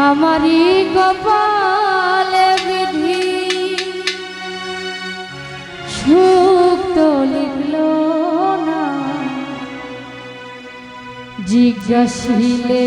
আমারি কপাল বিধি সুখ তো লিখল না জিজ্ঞাসিলে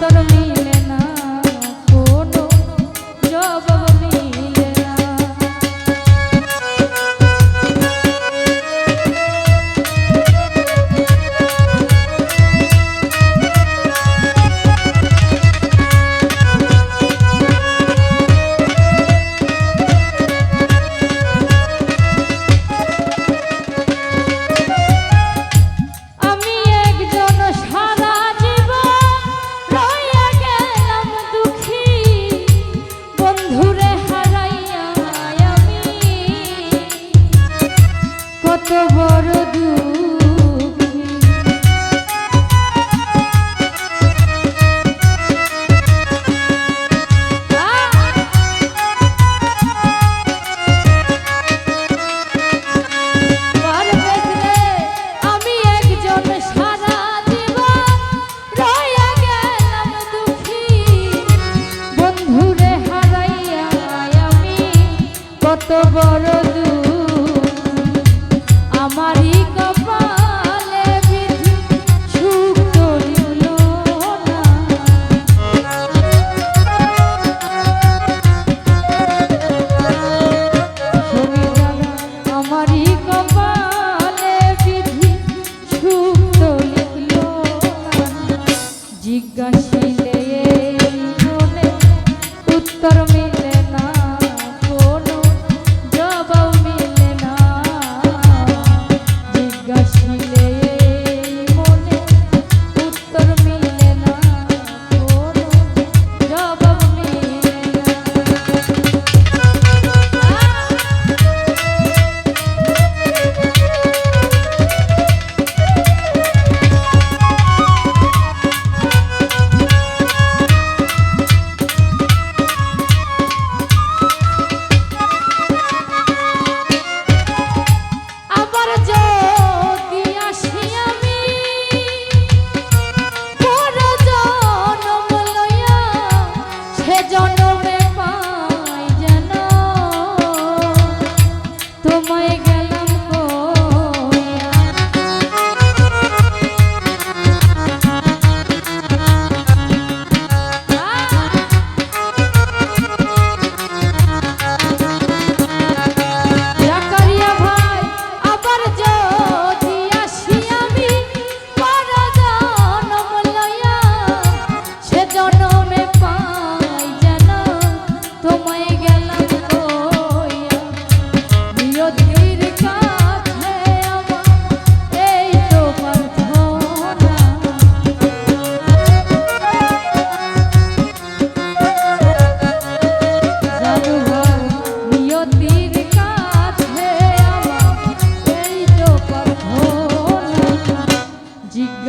তরণী comfortable.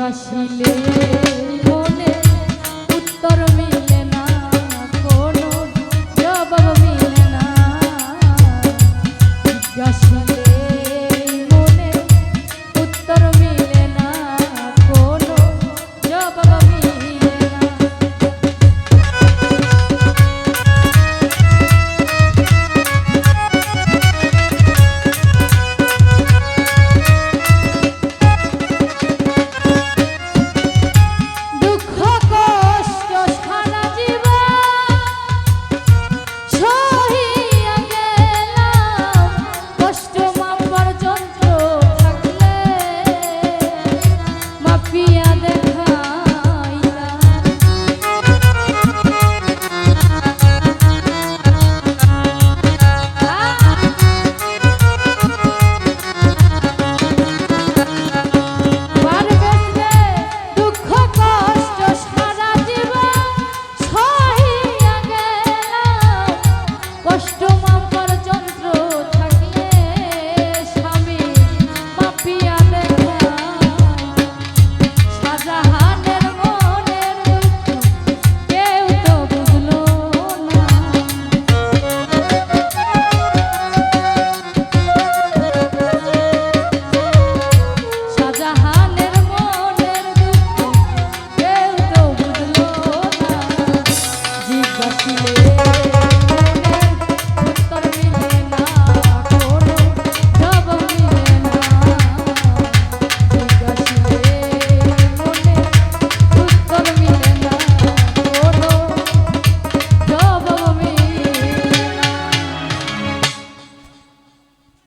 আসিলে মনে উত্তর মিলে না কোনো জবাব মিলে না।